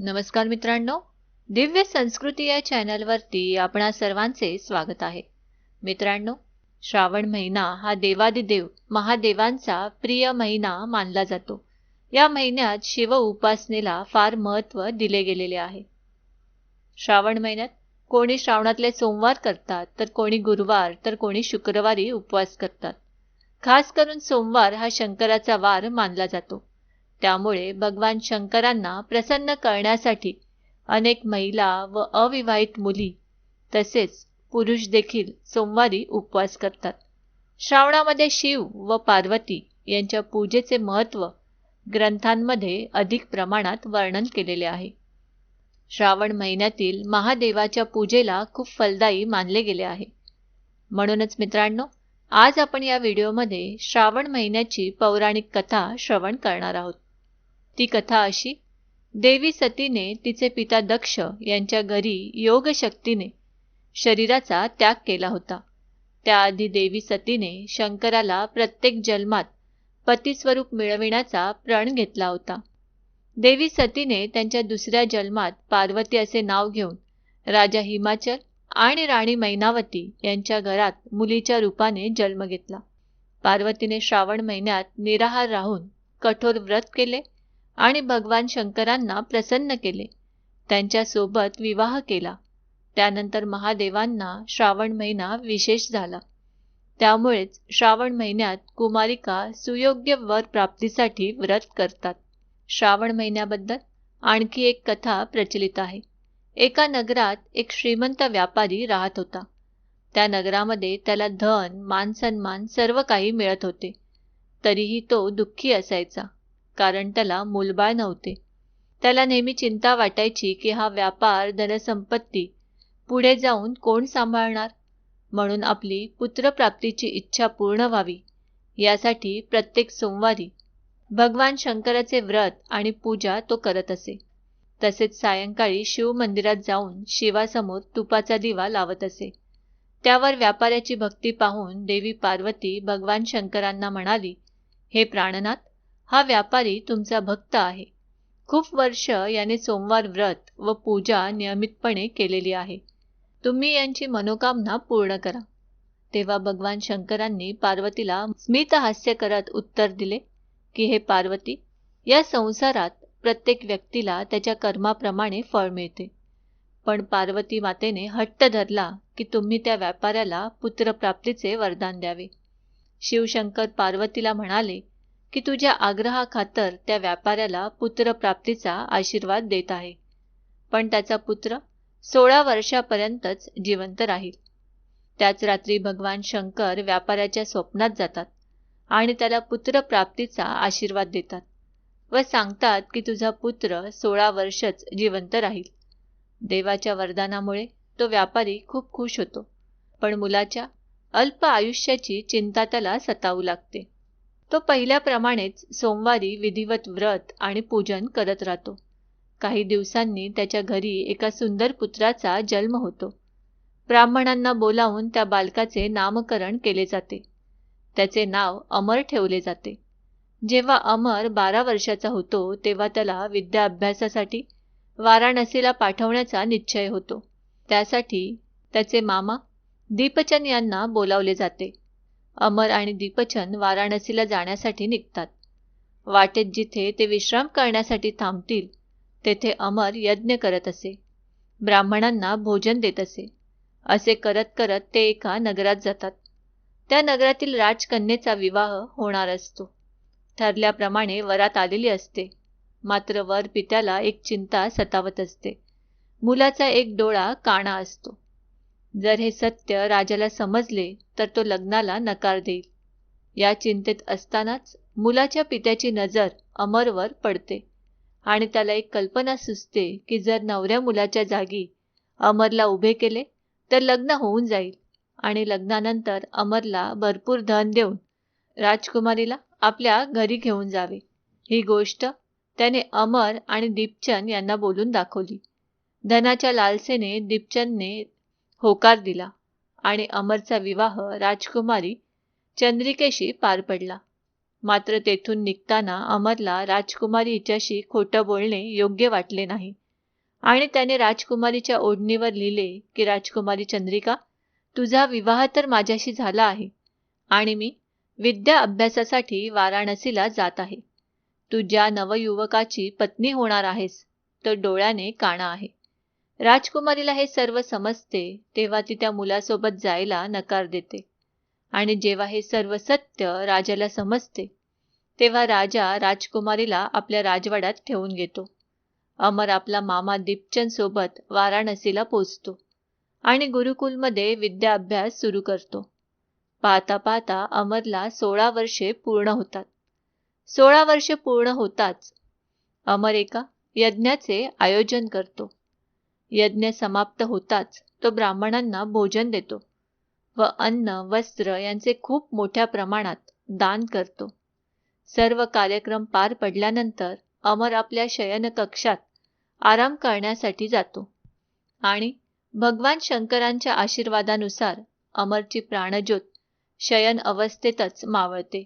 नमस्कार मित्रांनो दिव्य संस्कृती या चॅनलवरती आपणा सर्वांचे स्वागत आहे. मित्रांनो श्रावण महिना हा देवादिदेव महादेवांचा प्रिय महिना मानला जातो. या महिन्यात शिव उपासनेला फार महत्त्व दिले गेलेले आहे. श्रावण महिन्यात कोणी श्रावणातले सोमवार करतात तर कोणी गुरुवार तर कोणी शुक्रवारी उपवास करतात. खास करून सोमवार हा शंकराचा वार मानला जातो. त्यामुळे भगवान शंकरांना प्रसन्न करण्यासाठी अनेक महिला व अविवाहित मुली तसेच पुरुष देखील सोमवारी उपवास करतात. श्रावणामध्ये शिव व पार्वती यांच्या पूजेचे महत्त्व ग्रंथांमध्ये अधिक प्रमाणात वर्णन केलेले आहे. श्रावण महिन्यातील महादेवाच्या पूजेला खूप फलदायी मानले गेले आहे. म्हणूनच मित्रांनो आज आपण या व्हिडिओमध्ये श्रावण महिन्याची पौराणिक कथा श्रवण करणार आहोत. ती कथा अशी देवी सतीने तिचे पिता दक्ष यांच्या घरी योगशक्तीने शरीराचा त्याग केला होता. त्याआधी देवी सतीने शंकराला प्रत्येक जन्मात पतीस्वरूप मिळविण्याचा प्रण घेतला होता. देवी सतीने त्यांच्या दुसऱ्या जन्मात पार्वती असे नाव घेऊन राजा हिमाचल आणि राणी मैनावती यांच्या घरात मुलीच्या रूपाने जन्म घेतला. पार्वतीने श्रावण महिन्यात निराहार राहून कठोर व्रत केले आणि भगवान शंकरांना प्रसन्न केले. त्यांच्यासोबत विवाह केला. त्यानंतर महादेवांना श्रावण महिना विशेष झाला. त्यामुळेच श्रावण महिन्यात कुमारिका सुयोग्य वर प्राप्तीसाठी व्रत करतात. श्रावण महिन्याबद्दल आणखी एक कथा प्रचलित आहे. एका नगरात एक श्रीमंत व्यापारी राहत होता. त्या नगरामध्ये त्याला धन मान सन्मान सर्व काही मिळत होते. तरीही तो दुःखी असायचा. कारण त्याला मूलबाळ नव्हते. त्याला नेहमी चिंता वाटायची की हा व्यापार धनसंपत्ती पुढे जाऊन कोण सांभाळणार? म्हणून आपली पुत्रप्राप्तीची इच्छा पूर्ण व्हावी. यासाठी प्रत्येक सोमवारी भगवान शंकराचे व्रत आणि पूजा तो करत असे. तसेच सायंकाळी शिव मंदिरात जाऊन शिवासमोर तुपाचा दिवा लावत असे. त्यावर व्यापाऱ्याची भक्ती पाहून देवी पार्वती भगवान शंकरांना म्हणाली हे प्राणनाथ हा व्यापारी तुमचा भक्त आहे. खूप वर्ष याने सोमवार व्रत व पूजा नियमितपणे केलेली आहे. तुम्ही यांची मनोकामना पूर्ण करा. तेव्हा भगवान शंकरांनी पार्वतीला स्मित हास्य करत उत्तर दिले की हे पार्वती या संसारात प्रत्येक व्यक्तीला त्याच्या कर्माप्रमाणे फळ मिळते. पण पार्वती मातेने हट्ट धरला की तुम्ही त्या व्यापाऱ्याला पुत्रप्राप्तीचे वरदान द्यावे. शिवशंकर पार्वतीला म्हणाले की तुझ्या आग्रहाखातर त्या व्यापाऱ्याला पुत्रप्राप्तीचा आशीर्वाद देत आहे. पण त्याचा पुत्र सोळा वर्षापर्यंतच जिवंत राहील. त्याच रात्री भगवान शंकर व्यापाऱ्याच्या स्वप्नात जातात आणि त्याला पुत्रप्राप्तीचा आशीर्वाद देतात व सांगतात की तुझा पुत्र सोळा वर्षच जिवंत राहील. देवाच्या वरदानामुळे तो व्यापारी खूप खुश होतो पण मुलाच्या अल्प आयुष्याची चिंता त्याला सतावू लागते. तो पहिल्याप्रमाणेच सोमवारी विधिवत व्रत आणि पूजन करत राहतो. काही दिवसांनी त्याच्या घरी एका सुंदर पुत्राचा जन्म होतो. ब्राह्मणांना बोलावून त्या बालकाचे नामकरण केले जाते. त्याचे नाव अमर ठेवले जाते. जेव्हा अमर बारा वर्षाचा होतो तेव्हा त्याला विद्या अभ्यासासाठी वाराणसीला पाठवण्याचा निश्चय होतो. त्यासाठी त्याचे मामा दीपचंद यांना बोलावले जाते. अमर आणि दीपचंद वाराणसीला जाण्यासाठी निघतात. वाटेत जिथे ते विश्राम करण्यासाठी थांबतील तेथे अमर यज्ञ करत असे. ब्राह्मणांना भोजन देत असे. असे करत करत ते एका नगरात जातात. त्या नगरातील राजकन्येचा विवाह होणार असतो. ठरल्याप्रमाणे वरात आलेली असते. मात्र वर पित्याला एक चिंता सतावत असते. मुलाचा एक डोळा काणा असतो. जर हे सत्य राजाला समजले तर तो लग्नाला नकार देईल. या चिंतेत असतानाच मुलाच्या पित्याची नजर अमरवर पडते आणि त्याला एक कल्पना सुचते की जर नवऱ्या मुलाच्या जागी अमरला उभे केले तर लग्न होऊन जाईल आणि लग्नानंतर अमरला भरपूर धन देऊन राजकुमारीला आपल्या घरी घेऊन जावे. ही गोष्ट त्याने अमर आणि दीपचंद यांना बोलून दाखवली. धनाच्या लालसेने दीपचंदने होकार दिला आणि अमरचा विवाह राजकुमारी चंद्रिकेशी पार पडला. मात्र तेथून निघताना अमरला राजकुमारी हिच्याशी खोटं बोलणे योग्य वाटले नाही. आणि त्याने राजकुमारीच्या ओढणीवर लिहिले की राजकुमारी चंद्रिका तुझा विवाह तर माझ्याशी झाला आहे आणि मी विद्या अभ्यासासाठी वाराणसीला जात आहे. तू ज्या नवयुवकाची पत्नी होणार आहेस तो डोळ्याने काणा आहे. राजकुमारीला हे सर्व समजते तेव्हा ती त्या मुलासोबत जायला नकार देते. आणि जेव्हा हे सर्व सत्य राजाला समजते तेव्हा राजा राजकुमारीला आपल्या राजवाड्यात ठेवून घेतो. अमर आपला मामा दीपचंद सोबत वाराणसीला पोचतो आणि गुरुकुलमध्ये विद्या अभ्यास सुरू करतो. पाहता पाहता अमरला सोळा वर्षे पूर्ण होतात. सोळा वर्षे पूर्ण होताच अमर एका यज्ञाचे आयोजन करतो. यज्ञ समाप्त होताच तो ब्राह्मणांना भोजन देतो व अन्न वस्त्र यांचे खूप मोठ्या प्रमाणात दान करतो. सर्व कार्यक्रम पार पडल्यानंतर अमर आपल्या शयनकक्षात आराम करण्यासाठी जातो आणि भगवान शंकरांच्या आशीर्वादानुसार अमरची प्राणज्योत शयन अवस्थेतच मावळते.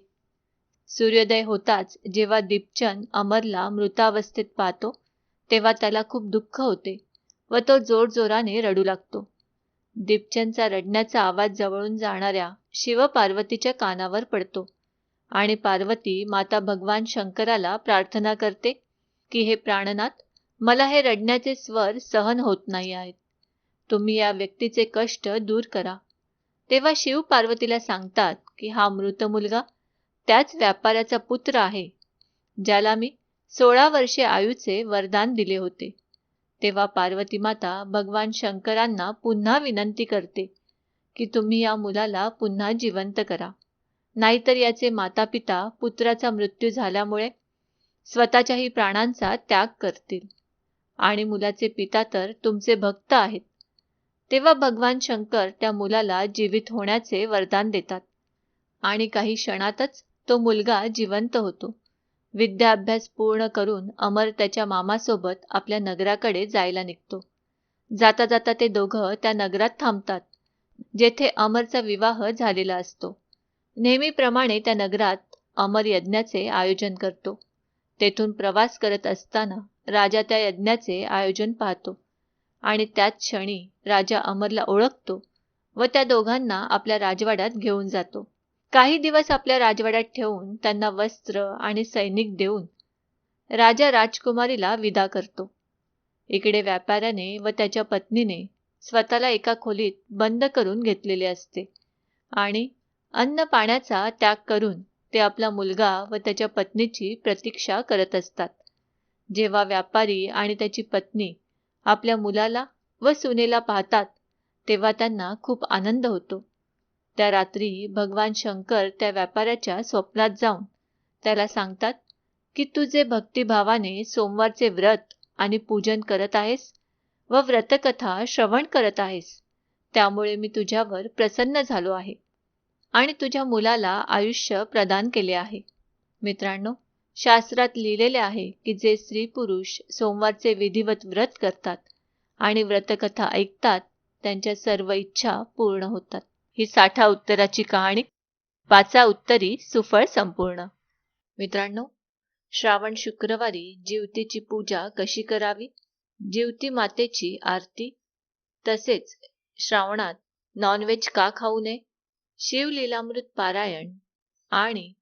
सूर्योदय होताच जेव्हा दीपचंद अमरला मृतावस्थेत पाहतो तेव्हा त्याला खूप दुःख होते. व तो जोरजोराने रडू लागतो. दीपचंदचा रडण्याचा आवाज जवळून जाणाऱ्या शिवपार्वतीच्या कानावर पडतो आणि पार्वती माता भगवान शंकराला प्रार्थना करते की हे प्राणनाथ मला हे रडण्याचे स्वर सहन होत नाही आहेत. तुम्ही या व्यक्तीचे कष्ट दूर करा. तेव्हा शिव पार्वतीला सांगतात की हा मृत मुलगा त्याच व्यापाऱ्याचा पुत्र आहे ज्याला मी सोळा वर्षे आयूचे वरदान दिले होते. तेव्हा पार्वती माता भगवान शंकरांना पुन्हा विनंती करते की तुम्ही या मुलाला पुन्हा जिवंत करा. नाहीतर याचे माता पिता पुत्राचा मृत्यू झाल्यामुळे स्वतःच्याही प्राणांचा त्याग करतील. आणि मुलाचे पिता तर तुमचे भक्त आहेत. तेव्हा भगवान शंकर त्या मुलाला जीवित होण्याचे वरदान देतात. आणि काही क्षणातच तो मुलगा जिवंत होतो. विद्याभ्यास पूर्ण करून अमर त्याच्या मामासोबत आपल्या नगराकडे जायला निघतो. जाता जाता ते दोघं त्या नगरात थांबतात जेथे अमरचा विवाह झालेला असतो. नेहमीप्रमाणे त्या नगरात अमर यज्ञाचे आयोजन करतो. तेथून प्रवास करत असताना राजा त्या यज्ञाचे आयोजन पाहतो आणि त्याच क्षणी राजा अमरला ओळखतो व त्या दोघांना आपल्या राजवाड्यात घेऊन जातो. काही दिवस आपल्या राजवाड्यात ठेवून त्यांना वस्त्र आणि सैनिक देऊन राजा राजकुमारीला विदा करतो. इकडे व्यापाऱ्याने व त्याच्या पत्नीने स्वतःला एका खोलीत बंद करून घेतलेले असते आणि अन्न पाण्याचा त्याग करून ते आपला मुलगा व त्याच्या पत्नीची प्रतीक्षा करत असतात. जेव्हा व्यापारी आणि त्याची पत्नी आपल्या मुलाला व सुनेला पाहतात तेव्हा त्यांना खूप आनंद होतो. त्या रात्री भगवान शंकर त्या व्यापाऱ्याच्या स्वप्नात जाऊन त्याला सांगतात की तू जे भक्तिभावाने सोमवारचे व्रत आणि पूजन करत आहेस व व्रतकथा श्रवण करत आहेस त्यामुळे मी तुझ्यावर प्रसन्न झालो आहे आणि तुझ्या मुलाला आयुष्य प्रदान केले आहे. मित्रांनो शास्त्रात लिहिलेले आहे की जे स्त्री पुरुष सोमवारचे विधिवत व्रत करतात आणि व्रतकथा ऐकतात त्यांच्या सर्व इच्छा पूर्ण होतात. ही साठा उत्तराची कहाणी. पाचा उत्तरी सुफळ संपूर्ण. मित्रांनो श्रावण शुक्रवारी जीवतीची पूजा कशी करावी? जीवती मातेची आरती. तसेच श्रावणात नॉनव्हेज का खाऊ नये? शिवलीलामृत पारायण आणि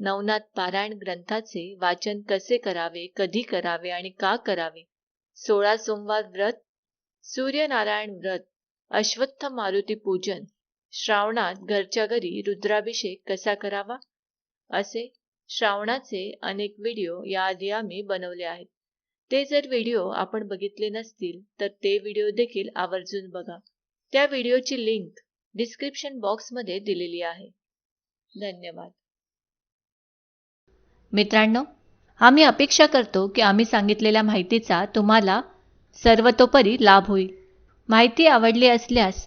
नवनाथ पारायण ग्रंथाचे वाचन कसे करावे? कधी करावे आणि का करावे? सोळा सोमवार व्रत सूर्यनारायण व्रत अश्वत्थ मारुती पूजन श्रावणात घरच्या घरी रुद्राभिषेक कसा करावा? असे श्रावणाचे अनेक व्हिडिओ याआधी आम्ही बनवले आहेत. ते जर व्हिडिओ आपण बघितले नसतील तर ते व्हिडिओ देखील आवर्जून बघा. त्या व्हिडिओची लिंक डिस्क्रिप्शन बॉक्समध्ये दिलेली आहे. धन्यवाद. मित्रांनो आम्ही अपेक्षा करतो की आम्ही सांगितलेल्या माहितीचा तुम्हाला सर्वतोपरी लाभ होईल. माहिती आवडली असल्यास